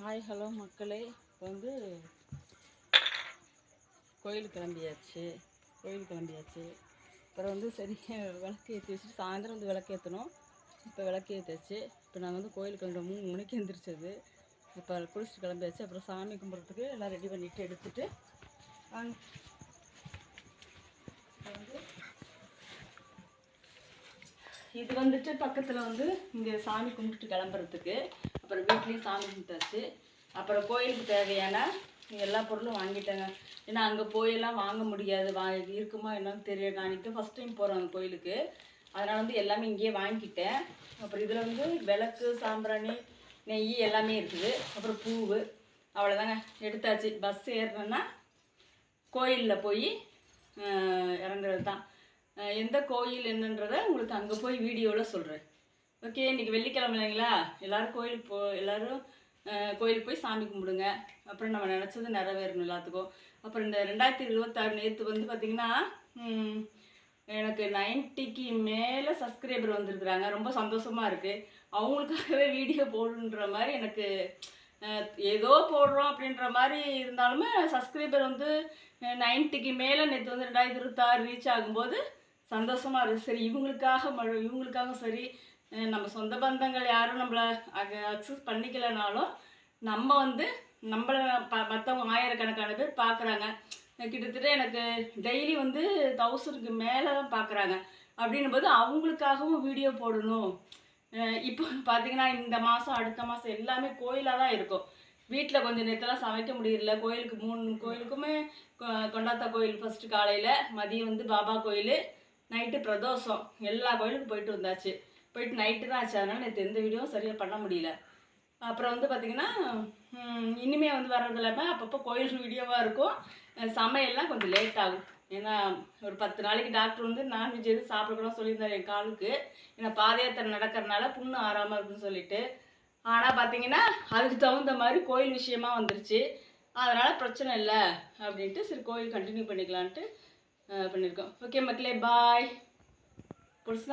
Hi hello மக்களே. இப்போ வந்து கோயில் கிளம்பியாச்சு. கோயில் கிளம்பியாச்சு. அப்புறம் வந்து சரி விளக்கு ஏற்றி வச்சுட்டு சாயந்தரம் வந்து விளக்கு ஏற்றணும் இப்போ விளக்கு ஏற்றியாச்சு இப்போ நாங்கள் வந்து கோயில் கிளம்ப மூணு மணிக்கு எந்திரிச்சது. இப்போ குளிச்சுட்டு கிளம்பியாச்சு. அப்புறம் சாமி கும்பிட்றதுக்கு எல்லாம் ரெடி பண்ணிவிட்டு எடுத்துகிட்டு வாங்க இப்போ வந்து இது வந்துட்டு பக்கத்தில் வந்து இங்கே சாமி கும்பிட்டு கிளம்புறதுக்கு. அப்புறம் வீட்லேயும் சாமி கும்பிட்டாச்சு. அப்புறம் கோயிலுக்கு தேவையான எல்லா பொருளும் வாங்கிட்டேங்க. ஏன்னா அங்கே போயெல்லாம் வாங்க முடியாது. வா இருக்குமா என்னன்னு தெரியாது நான் ஃபஸ்ட் டைம் போகிறோம் அந்த கோயிலுக்கு. அதனால் வந்து எல்லாமே இங்கேயே வாங்கிட்டேன். அப்புறம் இதில் வந்து விளக்கு சாம்பிராணி நெய் எல்லாமே இருக்குது. அப்புறம் பூவு. அவ்வளோதாங்க எடுத்தாச்சு. பஸ் ஏறினேன்னா கோயிலில் போய் இறங்குறது தான் எந்த கோயில் என்னன்றதை உங்களுக்கு அங்கே போய் வீடியோவில் சொல்கிறேன் ஓகே இன்றைக்கி வெள்ளிக்கிழமை இல்லைங்களா எல்லோரும் கோயிலுக்கு போ எல்லோரும் கோயிலுக்கு போய் சாமி கும்பிடுங்க. அப்புறம் நம்ம நினச்சது நிறைவேறணும் எல்லாத்துக்கும். அப்புறம் இந்த ரெண்டாயிரத்தி இருபத்தாறு நேற்று வந்து பார்த்திங்கன்னா எனக்கு நைன்ட்டிக்கு மேலே சப்ஸ்கிரைபர் வந்திருக்கிறாங்க. ரொம்ப சந்தோஷமாக இருக்குது அவங்களுக்காகவே வீடியோ போடுன்ற மாதிரி எனக்கு ஏதோ போடுறோம் அப்படின்ற மாதிரி இருந்தாலுமே சப்ஸ்கிரைபர் வந்து நைன்ட்டிக்கு மேலே நேற்று வந்து ரெண்டாயிரத்தி இருபத்தாறு ரீச் ஆகும்போது சந்தோஷமாக இருக்குது சரி இவங்களுக்காக மழை இவங்களுக்காக சரி நம்ம சொந்த பந்தங்கள் யாரும் நம்மளை அக்சஸ் பண்ணிக்கலைனாலும் நம்ம வந்து நம்மளை ப மற்றவங்க ஆயிரக்கணக்கான பேர் பார்க்குறாங்க கிட்டத்தட்ட எனக்கு டெய்லி வந்து தௌசண்ட்க்கு மேலே தான் பார்க்குறாங்க அப்படின்னும் போது அவங்களுக்காகவும் வீடியோ போடணும். இப்போ பார்த்தீங்கன்னா இந்த மாதம் அடுத்த மாதம் எல்லாமே கோயிலாக தான் இருக்கும். வீட்டில் கொஞ்சம் நேரத்தெல்லாம் சமைக்க முடியல. கோயிலுக்கு மூணு கோயிலுக்குமே கொ- கொண்டாத்தா கோயில் ஃபஸ்ட்டு காலையில் மதியம் வந்து பாபா கோயில். நைட்டு பிரதோஷம். எல்லா கோயிலுக்கும் போயிட்டு வந்தாச்சு. போயிட்டு நைட்டு தான் ஆச்சு. அதனால் நேற்று எந்த வீடியோவும் சரியாக பண்ண முடியல. அப்புறம் வந்து பார்த்திங்கன்னா இனிமே வந்து வர்றது இல்லாமல் அப்பப்போ கோயில் வீடியோவாக இருக்கும். சமையல்லாம் கொஞ்சம் லேட் ஆகும். ஏன்னா ஒரு பத்து நாளைக்கு டாக்டர் வந்து நான்வெஜ் எதுவும் சாப்பிடக்கூடாது சொல்லியிருந்தார் என் காலுக்கு. ஏன்னா பாதயாத்திரை நடக்கிறனால புண்ணு ஆறாமல் இருக்குன்னு சொல்லிட்டு. ஆனால் பார்த்தீங்கன்னா அதுக்கு தகுந்த மாதிரி கோயில் விஷயமா வந்துருச்சு. அதனால் பிரச்சனை இல்லை. அப்படின்ட்டு சரி கோயில் கண்டினியூ பண்ணிக்கலான்ட்டு பண்ணியிருக்கோம் ஓகே மக்களே பாய் பிடிச்சா